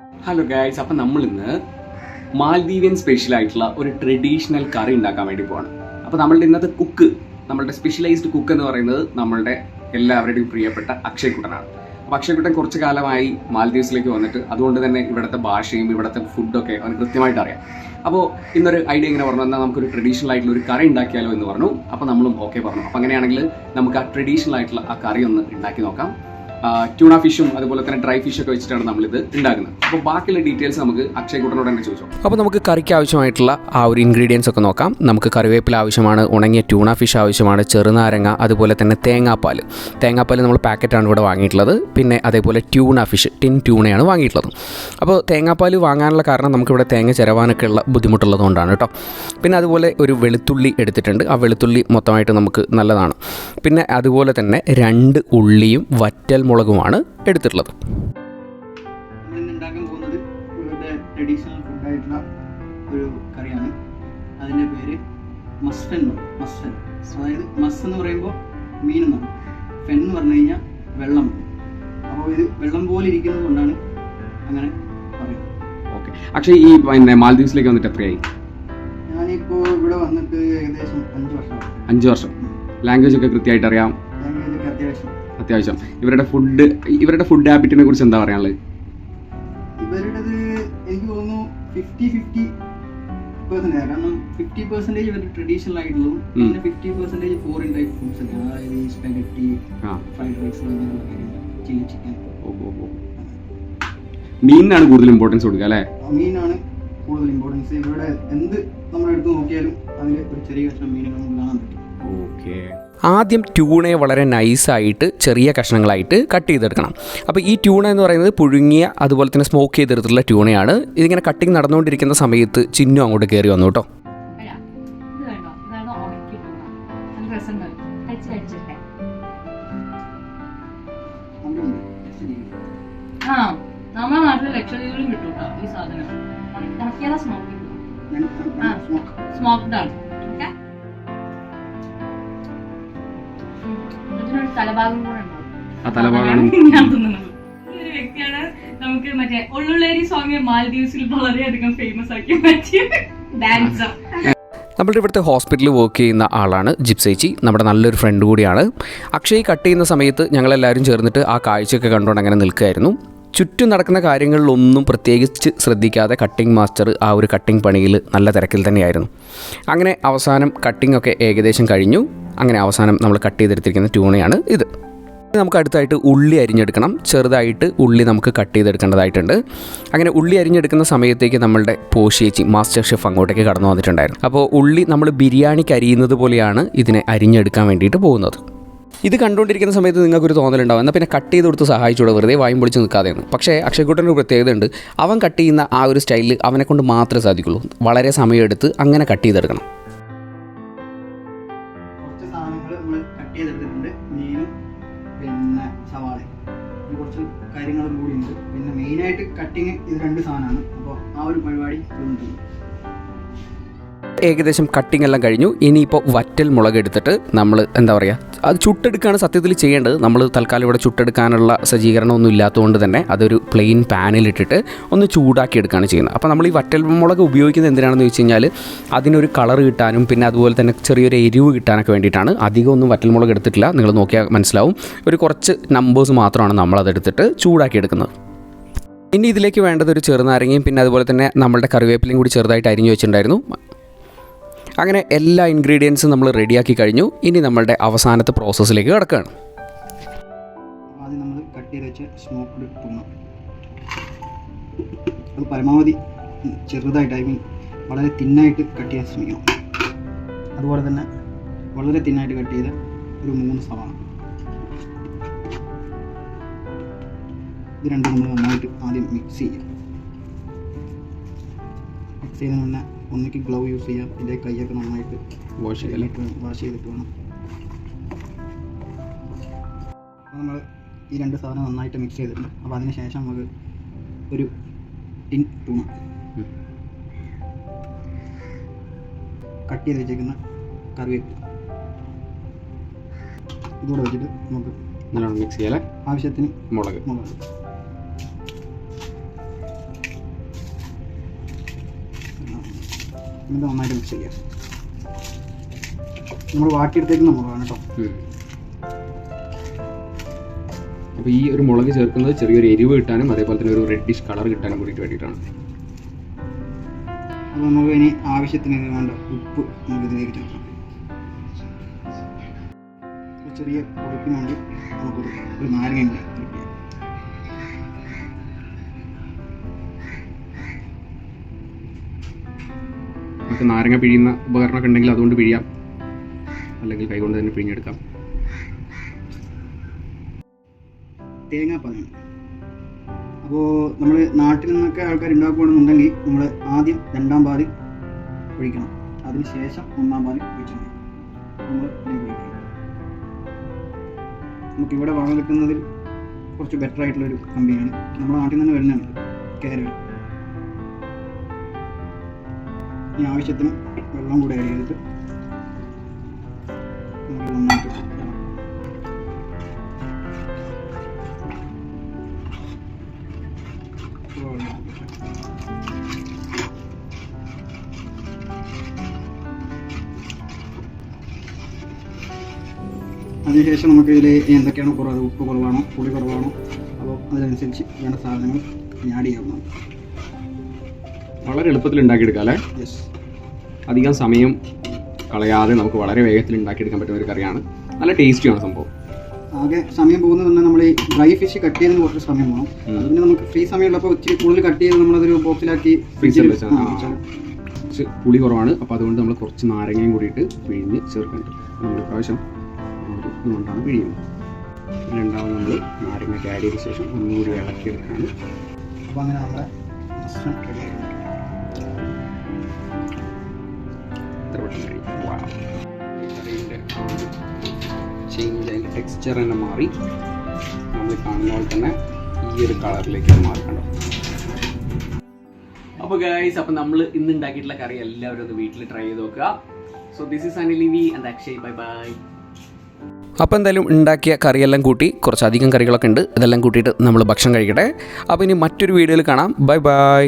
Hello guys അപ്പം നമ്മൾ ഇന്ന് മാൽദീവിയൻ സ്പെഷ്യൽ ആയിട്ടുള്ള ഒരു ട്രഡീഷണൽ കറി ഉണ്ടാക്കാൻ വേണ്ടി പോവാണ്. അപ്പോൾ നമ്മളുടെ ഇന്നത്തെ കുക്ക് നമ്മളുടെ സ്പെഷ്യലൈസ്ഡ് കുക്ക് എന്ന് പറയുന്നത് നമ്മളുടെ എല്ലാവരുടെയും പ്രിയപ്പെട്ട അക്ഷയ് അപ്പം അപ്പോൾ അക്ഷയ് കുട്ടൻ കുറച്ച് കാലമായി മാൽദീവ്സിലേക്ക് വന്നിട്ട് അതുകൊണ്ട് തന്നെ ഇവിടുത്തെ ഭാഷയും ഇവിടുത്തെ ഫുഡൊക്കെ അവന് കൃത്യമായിട്ട് അറിയാം. അപ്പോൾ ഇന്നൊരു ഐഡിയ ഇങ്ങനെ പറഞ്ഞു എന്നാൽ നമുക്കൊരു ട്രഡീഷണൽ ആയിട്ടുള്ള ഒരു കറി ഉണ്ടാക്കിയാലോ എന്ന് പറഞ്ഞു. അപ്പോൾ നമ്മളും ഓക്കെ പറഞ്ഞു. അപ്പോൾ അങ്ങനെയാണെങ്കിൽ നമുക്ക് ആ ട്രഡീഷണൽ ആയിട്ടുള്ള ആ കറി ഒന്ന് ഉണ്ടാക്കി നോക്കാം. ട്യൂണ ഫിഷും അതുപോലെ തന്നെ ഡ്രൈ ഫിഷ് ഒക്കെ വെച്ചിട്ടാണ് നമ്മളിത് ഉണ്ടാക്കുന്നത്. അപ്പോൾ ബാക്കിയുള്ള ഡീറ്റെയിൽസ് നമുക്ക് അക്ഷയ് കൂട്ടനോട് തന്നെ ചോദിച്ചു അപ്പോൾ നമുക്ക് കറിക്ക് ആവശ്യമായിട്ടുള്ള ആ ഒരു ഇൻഗ്രീഡിയൻസ് ഒക്കെ നോക്കാം. നമുക്ക് കറിവേപ്പില ആവശ്യമാണ് ഉണങ്ങിയ ട്യൂണ ഫിഷ് ആവശ്യമാണ് ചെറുനാരങ്ങ അതുപോലെ തന്നെ തേങ്ങാപ്പാൽ തേങ്ങാപ്പാൽ നമ്മൾ പാക്കറ്റാണ് ഇവിടെ വാങ്ങിയിട്ടുള്ളത്. പിന്നെ അതേപോലെ ട്യൂണ ഫിഷ് ടിൻ ട്യൂണയാണ് വാങ്ങിയിട്ടുള്ളത്. അപ്പോൾ തേങ്ങാപ്പാൽ വാങ്ങാനുള്ള കാരണം നമുക്കിവിടെ തേങ്ങ ചിരവാനൊക്കെ ഉള്ള ബുദ്ധിമുട്ടുള്ളതുകൊണ്ടാണ് കേട്ടോ. പിന്നെ അതുപോലെ ഒരു വെളുത്തുള്ളി എടുത്തിട്ടുണ്ട്. ആ വെളുത്തുള്ളി മൊത്തമായിട്ട് നമുക്ക് നല്ലതാണ്. പിന്നെ അതുപോലെ തന്നെ രണ്ട് ഉള്ളിയും വറ്റൽ മുളകുമാണ് എടുത്തിട്ടുള്ളത്. ട്രഡീഷണൽ ഫുഡായിട്ടുള്ള ഒരു കറിയാണ്. അതിന്റെ പേര് മസ്റ്റൻ മസ്റ്റൻ അതായത് മസ് എന്ന് പറയുമ്പോൾ മീൻ എന്നാണ്. ഫെൻ എന്ന് പറഞ്ഞു കഴിഞ്ഞാൽ വെള്ളം. അപ്പോൾ ഇത് വെള്ളം പോലെ ഇരിക്കുന്നത് കൊണ്ടാണ് അങ്ങനെ പറയുന്നത്. ഓക്കെ. അക്ഷയ് ഈ പിന്നെ മാൽദീവ്സിലേക്ക് വന്നിട്ട് എത്രയായി? ഞാനിപ്പോൾ ഇവിടെ വന്നിട്ട് ഏകദേശം അഞ്ച് വർഷം. അഞ്ച് വർഷം. ലാംഗ്വേജ് ഒക്കെ കൃത്യമായിട്ട് അറിയാം. ലാംഗ്വേജ് ഒക്കെ അത്യാവശ്യം. അത്യാവശ്യം. ഇവരുടെ ഫുഡ് ഇവരുടെ ഫുഡ് ഹാബിറ്റിനെ കുറിച്ച് എന്താ പറയാനുള്ളത് ഇവരുടേത് എനിക്ക് തോന്നുന്നു ഫിഫ്റ്റി ഫിഫ്റ്റി പെർസെന്റേജ് കാരണം ഫിഫ്റ്റി പെർസെന്റേജ് ഇവരുടെ ട്രഡീഷണൽ ആയിട്ടുള്ളതും പിന്നെ fifty percentage foreign type foods ഒക്കെ അതായത് ഈ സ്പെഗറ്റി ഫ്രൈഡ് റൈസ് അങ്ങനെയുള്ള കാര്യങ്ങൾ ചില്ലി ചിക്കൻ മീനിനാണ് കൂടുതൽ ഇമ്പോർട്ടൻസ് കൊടുക്കുക അല്ലേ? മീനാണ് കൂടുതൽ ഇമ്പോർട്ടൻസ് ഇവിടെ എന്ത് നമ്മൾ എടുത്ത് നോക്കിയാലും അതിൽ ഒരു ചെറിയ കഷ്ണം മീനുകൾ നമുക്ക് കാണാൻ പറ്റും. ഓക്കെ. ആദ്യം ട്യൂണയെ വളരെ നൈസായിട്ട് ചെറിയ കഷ്ണങ്ങളായിട്ട് കട്ട് ചെയ്തെടുക്കണം. അപ്പോൾ ഈ ട്യൂണ എന്ന് പറയുന്നത് പുഴുങ്ങിയ അതുപോലെ തന്നെ സ്മോക്ക് ചെയ്തെടുത്തിട്ടുള്ള ട്യൂണയാണ്. ഇതിങ്ങനെ കട്ടിങ് നടന്നുകൊണ്ടിരിക്കുന്ന സമയത്ത് ചിഹ്നം അങ്ങോട്ട് കയറി വന്നു കേട്ടോ. ആ നമ്മുടെ നാട്ടിൽ ലക്ഷദ്വീപിലും കിട്ടും കേട്ടോ ഈ സാധനം. സ്മോക്ക്. സ്മോക്ക്ഡ് ആണ് തലഭാഗം കൂടെ ഉണ്ടാവും ആ തലഭാഗമാണ്. ഞാൻ തിന്നുന്നത്. ഈ ഒരു വ്യക്തിയാണ് നമുക്ക് മറ്റേ ഉള്ളുള്ളേരി സ്വാമിയെ മാൽദീവ്സിൽ വളരെയധികം ഫേമസ് ആക്കി പറ്റിയ ഡാൻസർ നമ്മളുടെ ഇവിടുത്തെ ഹോസ്പിറ്റലിൽ വർക്ക് ചെയ്യുന്ന ആളാണ് ജിപ്സേച്ചി നമ്മുടെ നല്ലൊരു ഫ്രണ്ട് കൂടിയാണ്. അക്ഷയ് കട്ട് ചെയ്യുന്ന സമയത്ത് ഞങ്ങളെല്ലാവരും ചേർന്നിട്ട് ആ കാഴ്ചയൊക്കെ കണ്ടുകൊണ്ട് അങ്ങനെ നിൽക്കുകയായിരുന്നു. ചുറ്റും നടക്കുന്ന കാര്യങ്ങളിലൊന്നും പ്രത്യേകിച്ച് ശ്രദ്ധിക്കാതെ കട്ടിംഗ് മാസ്റ്റർ ആ ഒരു കട്ടിംഗ് പണിയിൽ നല്ല തിരക്കിൽ തന്നെയായിരുന്നു. അങ്ങനെ അവസാനം കട്ടിംഗ് ഒക്കെ ഏകദേശം കഴിഞ്ഞു. അങ്ങനെ അവസാനം നമ്മൾ കട്ട് ചെയ്തെടുത്തിരിക്കുന്ന ട്യൂണയാണ് ഇത്. നമുക്ക് അടുത്തായിട്ട് ഉള്ളി അരിഞ്ഞെടുക്കണം. ചെറുതായിട്ട് ഉള്ളി നമുക്ക് കട്ട് ചെയ്തെടുക്കേണ്ടതായിട്ടുണ്ട്. അങ്ങനെ ഉള്ളി അരിഞ്ഞെടുക്കുന്ന സമയത്തേക്ക് നമ്മളുടെ പോഷിയേച്ചി മാസ്റ്റർ ഷെഫ് അങ്ങോട്ടേക്ക് കടന്നു വന്നിട്ടുണ്ടായിരുന്നു. അപ്പോൾ ഉള്ളി നമ്മൾ ബിരിയാണിക്ക് അരിയുന്നത് പോലെയാണ് ഇതിനെ അരിഞ്ഞെടുക്കാൻ വേണ്ടിയിട്ട് പോകുന്നത്. ഇത് കണ്ടുകൊണ്ടിരിക്കുന്ന സമയത്ത് നിങ്ങൾക്കൊരു തോന്നലുണ്ടാവും. എന്നാൽ പിന്നെ കട്ട് ചെയ്ത് കൊടുത്ത് സഹായിച്ചൂടെ വെറുതെ വായും പൊളിച്ച് നിൽക്കാതെയാണ്. പക്ഷേ അക്ഷയ്ക്കുട്ടന്റെ ഒരു പ്രത്യേകത ഉണ്ട് അവൻ കട്ട് ചെയ്യുന്ന ആ ഒരു സ്റ്റൈലിൽ അവനെക്കൊണ്ട് മാത്രമേ സാധിക്കുള്ളൂ. വളരെ സമയമെടുത്ത് അങ്ങനെ കട്ട് ചെയ്തെടുക്കണം. കട്ടിങ് ഇത് രണ്ട് സാധനമാണ്. അപ്പോൾ ആ ഒരു പരിപാടി തീർന്നിട്ടുണ്ട് ഏകദേശം കട്ടിംഗ് എല്ലാം കഴിഞ്ഞു. ഇനിയിപ്പോൾ വറ്റൽ മുളക് എടുത്തിട്ട് നമ്മൾ എന്താ പറയുക അത് ചുട്ടെടുക്കുകയാണ് സത്യത്തിൽ ചെയ്യേണ്ടത്. നമ്മൾ തൽക്കാലം ഇവിടെ ചുട്ടെടുക്കാനുള്ള സജ്ജീകരണമൊന്നും ഇല്ലാത്തതുകൊണ്ട് തന്നെ അതൊരു പ്ലെയിൻ പാനിലിട്ടിട്ട് ഒന്ന് ചൂടാക്കി എടുക്കുകയാണ് ചെയ്യുന്നത്. അപ്പോൾ നമ്മൾ ഈ വറ്റൽ മുളക് ഉപയോഗിക്കുന്നത് എന്തിനാണെന്ന് വെച്ച് കഴിഞ്ഞാൽ അതിനൊരു കളർ കിട്ടാനും പിന്നെ അതുപോലെ തന്നെ ചെറിയൊരു എരിവ് കിട്ടാനൊക്കെ വേണ്ടിയിട്ടാണ്. അധികം ഒന്നും വറ്റൽ മുളക് എടുത്തിട്ടില്ല. നിങ്ങൾ നോക്കിയാൽ മനസ്സിലാവും. ഒരു കുറച്ച് നമ്പേഴ്സ് മാത്രമാണ് നമ്മളതെടുത്തിട്ട് ചൂടാക്കി എടുക്കുന്നത്. ഇനി ഇതിലേക്ക് വേണ്ടത് ഒരു ചെറുനാരങ്ങയും പിന്നെ അതുപോലെ തന്നെ നമ്മളുടെ കറിവേപ്പിലയും കൂടി ചെറുതായിട്ട് അരിഞ്ഞു വെച്ചിട്ടുണ്ടായിരുന്നു. അങ്ങനെ എല്ലാ ഇൻഗ്രീഡിയൻസും നമ്മൾ റെഡിയാക്കി കഴിഞ്ഞു. ഇനി നമ്മളുടെ അവസാനത്തെ പ്രോസസ്സിലേക്ക് കിടക്കുകയാണ് ആദ്യം നമ്മൾ കട്ട് ചെയ്ത് വെച്ച സ്മോക്ക്ഡ് തുണ അത് പരമാവധി ചെറുതായിട്ട് ഐ മീൻ വളരെ തിന്നായിട്ട് കട്ട് ചെയ്യാൻ ശ്രമിക്കണം. അതുപോലെ തന്നെ വളരെ തിന്നായിട്ട് കട്ട് ചെയ്ത ഒരു മൂന്ന് സവാള. ഇത് രണ്ടും നമ്മൾ നന്നായിട്ട് ആദ്യം മിക്സ് ചെയ്യാം. മിക്സ് ചെയ്ത് മുന്നേ ഒന്നിക്ക് ഗ്ലൗ യൂസ് ചെയ്യാം ഇതിന്റെ കൈയൊക്കെ നന്നായിട്ട് വാഷ് ചെയ്തിട്ട് വാഷ് ചെയ്തിട്ട് വേണം. അപ്പോൾ നമ്മൾ ഈ രണ്ട് സാധനം നന്നായിട്ട് മിക്സ് ചെയ്തിട്ടുണ്ട്. അപ്പോൾ അതിന് ശേഷം നമുക്ക് ഒരു ടിൻ ടൂണ. കട്ട് ചെയ്ത് വെച്ചേക്കുന്ന കറിവേപ്പില ഇതുകൂടെ വെച്ചിട്ട് നമുക്ക് നല്ലോണം മിക്സ് ചെയ്യാൻ ആവശ്യത്തിന് മുളക്. മുളക്. എന്നിട്ട് നന്നായിട്ട് മിക്സ് ചെയ്യാം. നമ്മൾ വാട്ടിയെടുത്തേക്കുന്ന മുളകാണ് കേട്ടോ അപ്പോൾ ഈ ഒരു മുളക് ചേർക്കുന്നത് ചെറിയൊരു എരിവ് കിട്ടാനും അതേപോലെ തന്നെ ഒരു റെഡിഷ് കളർ കിട്ടാനും കൂടിയിട്ട് വേണ്ടിയിട്ടാണ്. അപ്പോൾ നമുക്ക് ഇനി ആവശ്യത്തിന് വേണ്ട ഉപ്പ് നമുക്ക് ഇതിലേക്ക് ചേർക്കാം. ചെറിയ ഉടുപ്പിന് വേണ്ടി നമുക്കൊരു ഒരു നാരങ്ങ കൂടി നമുക്ക് നാരങ്ങ പിഴിയുന്ന ഉപകരണമൊക്കെ ഉണ്ടെങ്കിൽ അതുകൊണ്ട് പിഴിയാം. അല്ലെങ്കിൽ കൈകൊണ്ട് തന്നെ പിഴിഞ്ഞെടുക്കാം. തേങ്ങാപ്പാലാണ്. അപ്പോൾ നമ്മൾ നാട്ടിൽ നിന്നൊക്കെ ആൾക്കാർ ഉണ്ടാക്കുകയാണെന്നുണ്ടെങ്കിൽ നമ്മൾ ആദ്യം രണ്ടാം പാൽ ഒഴിക്കണം. അതിനുശേഷം ഒന്നാം പാൽ ഒഴിച്ചാൽ മതി. നമ്മൾ നമുക്കിവിടെ വളം കിട്ടുന്നതിൽ കുറച്ച് ബെറ്റർ ആയിട്ടുള്ളൊരു കമ്പനിയാണ് നമ്മുടെ നാട്ടിൽ നിന്ന് വരുന്നതാണ് കേരള. ഈ ആവശ്യത്തിന് വെള്ളം കൂടെ നന്നായിട്ട് അതിനുശേഷം നമുക്ക് ഇതിൽ എന്തൊക്കെയാണ് കുറവ് ഉപ്പ് കുറവാണോ പുളി കുറവാണോ അപ്പോൾ അതിനനുസരിച്ച് വേണ്ട സാധനങ്ങൾ ആഡ് ചെയ്യാവുന്നതാണ്. വളരെ എളുപ്പത്തിൽ ഉണ്ടാക്കിയെടുക്കാം അല്ലേ? അധികം സമയം കളയാതെ നമുക്ക് വളരെ വേഗത്തിൽ ഉണ്ടാക്കിയെടുക്കാൻ പറ്റുന്ന ഒരു കറിയാണ്. നല്ല ടേസ്റ്റിയാണ് സംഭവം. ആകെ സമയം പോകുന്നത് തന്നെ നമ്മൾ ഈ ഡ്രൈ ഫിഷ് കട്ട് ചെയ്യുന്നതിന് കുറച്ച് സമയം വേണം. അത് പിന്നെ നമുക്ക് ഫ്രീ സമയമുള്ളപ്പോൾ ഇച്ചിരി കൂടുതൽ കട്ട് ചെയ്ത് നമ്മളതൊരു ബോക്സിലാക്കി ഫ്രീസറിൽ. കുറച്ച് പുളി കുറവാണ്. അപ്പോൾ അതുകൊണ്ട് നമ്മൾ കുറച്ച് നാരങ്ങയും കൂടിയിട്ട് പിഴിഞ്ഞ് ചേർക്കുന്നുണ്ട് നമ്മൾ പ്രാവശ്യം ഒരു ഇതുകൊണ്ടാണ് പിഴിയുന്നത്. രണ്ടാമത് നമ്മൾ നാരങ്ങ ആഡ് ചെയ്ത ശേഷം ഒന്നുകൂടി ഇളക്കിയെടുക്കാണ് അപ്പോൾ അങ്ങനെ നമ്മുടെ ഈ കറിയുടെ ടെക്സ്ചർ തന്നെ മാറി. നമ്മൾ കാണുന്ന പോലെ തന്നെ ഈ ഒരു കളറിലേക്ക് മാറിക്കണം അപ്പോൾ ഗൈസ് അപ്പോൾ നമ്മൾ ഇന്ന് ഉണ്ടാക്കിയിട്ടുള്ള കറി എല്ലാവരും വീട്ടിൽ ട്രൈ ചെയ്ത് നോക്കുക. So this is Anil V and Akshay bye bye അപ്പോൾ എന്തായാലും ഉണ്ടാക്കിയ കറിയെല്ലാം കൂട്ടി കുറച്ചധികം കറികളൊക്കെ ഉണ്ട്. ഇതെല്ലാം കൂട്ടിയിട്ട് നമ്മൾ ഭക്ഷണം കഴിക്കട്ടെ. അപ്പോൾ ഇനി മറ്റൊരു വീഡിയോയിൽ കാണാം. Bye bye